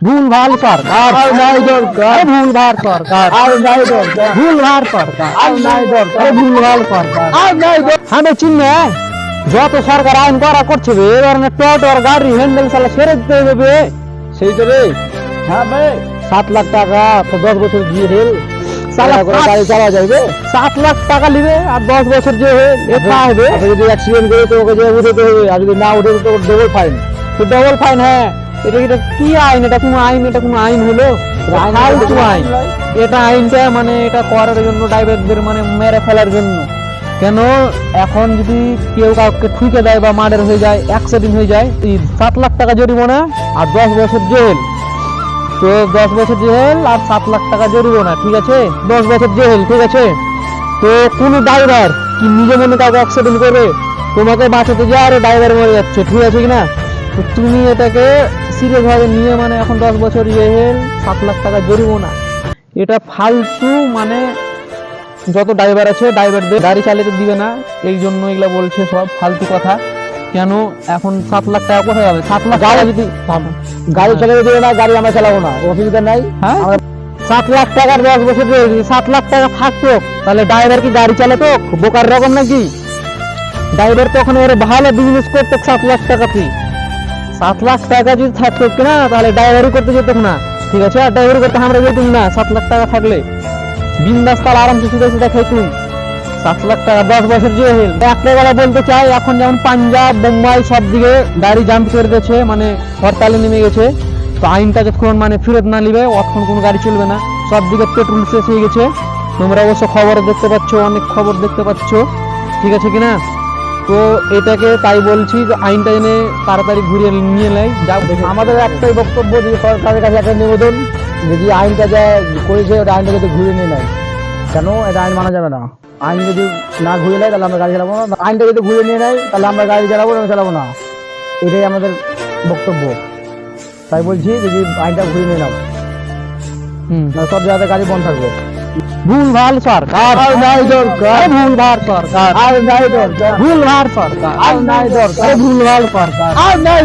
ভুল ভালো সরকার। আর নাই দরকার। আরে ভুল ভালো সরকার। আর নাই দরকার। ভুল ভালো সরকার। আর নাই দরকার। আরে ভুল ভালো সরকার। আর নাই আমি চিনে যত সরকার আইন করা করছে বে এবার না টোটোর গাড়ি হ্যান্ডেল চালা ছেড়ে দিতে হবে সেই তো রে। হ্যাঁ ভাই সাত লাখ টাকা তো দশ বছর দিয়ে হেল। গাড়ি চালা যাবে সাত লাখ টাকা নিবে আর দশ বছর যে হবে আপনি যদি অ্যাক্সিডেন্ট করে তো ওকে যে উঠতে হবে আর যদি না উঠে তো ডবল ফাইন তো ডবল ফাইন হ্যাঁ। এটা এটা কি আইন? এটা কোনো আইন? এটা কোনো আইন হলো? ফালতু আইন এটা আইনটা মানে এটা করার জন্য ড্রাইভারদের মানে মেরে ফেলার জন্য। কেন? এখন যদি কেউ কাউকে ঠুকে দেয় বা মার্ডার হয়ে যায় অ্যাক্সিডেন্ট হয়ে যায় সাত লাখ টাকা জরিমানা আর দশ বছর জেল। তো দশ বছর জেল আর সাত লাখ টাকা জরিমানা ঠিক আছে? দশ বছর জেল ঠিক আছে? তো কোন ড্রাইভার কি নিজে মনে কাউকে অ্যাক্সিডেন্ট করে তোমাকে বাঁচাতে যায় আর ড্রাইভার মরে যাচ্ছে ঠিক আছে কি না তো তুমি এটাকে সিরিয়াস ভাবে নিয়ে মানে এখন দশ বছর জেল সাত লাখ টাকা জরিমানা। এটা ফালতু মানে যত ড্রাইভার আছে ড্রাইভারদের গাড়ি চালাতে দিবে না এই জন্য এগুলো বলছে সব ফালতু কথা। কেন এখন সাত লাখ টাকা কোথায় যাবে সাত লাখ গাড়ি যদি গাড়ি চালাতে দেবে না গাড়ি আমরা চালাবো না অসুবিধা নাই। হ্যাঁ? সাত লাখ টাকার দশ বছর সাত লাখ টাকা থাকতো তাহলে ড্রাইভার কি গাড়ি চালাতো? বোকার রকম নাকি? ড্রাইভার তখন এর ভালো বিজনেস করতো সাত লাখ টাকা ফি সাত লাখ টাকা যদি থাকতো কিনা, তাহলে ড্রাইভারি করতে যেত না। ঠিক আছে? আর ড্রাইভারি করতে আমরা যেতুম না। সাত লাখ টাকা থাকলে। বিন্দাস তাহলে আরামসে সিধা সিধা খাইতুম সাত লাখ টাকা, দশ বছর যে হেল একটা বেলা বলতে চাই, এখন যেমন পাঞ্জাব বোম্বাই সব দিকে গাড়ি জাম্প করে দিয়েছে মানে হরতালে নেমে গেছে। তো আইনটা যতক্ষণ মানে ফেরত না নিবে, অতক্ষণ কোনো গাড়ি চলবে না। সব দিকে পেট্রোল শেষ হয়ে গেছে। তোমরা অবশ্য খবর দেখতে পাচ্ছ, অনেক খবর দেখতে পাচ্ছ। ঠিক আছে কিনা? তো এটাকে তাই বলছি যে আইনটা এনে তাড়াতাড়ি ঘুরিয়ে নিয়ে নেয়। যা আমাদের একটাই বক্তব্য যে সরকারের কাছে একটা নিবেদন যদি আইনটা যা করেছে ওটা আইনটা যদি ঘুরে নিয়ে নেয়। কেন? এটা আইন মানা যাবে না। আইন যদি না ঘুরে নেয় তাহলে আমরা গাড়ি চালাবো না। আইনটা যদি ঘুরে নিয়ে নেয় তাহলে আমরা গাড়ি চালাবো না চালাবো না। এটাই আমাদের বক্তব্য। তাই বলছি যদি আইনটা ঘুরে নিয়ে নাও। সব জায়গাতে গাড়ি বন্ধ থাকবে। ভুল ভালো সরকার আর নাই দরকার আরে ভুল ভালো সরকার আর নাই দরকার ভুল ভালো সরকার আর নাই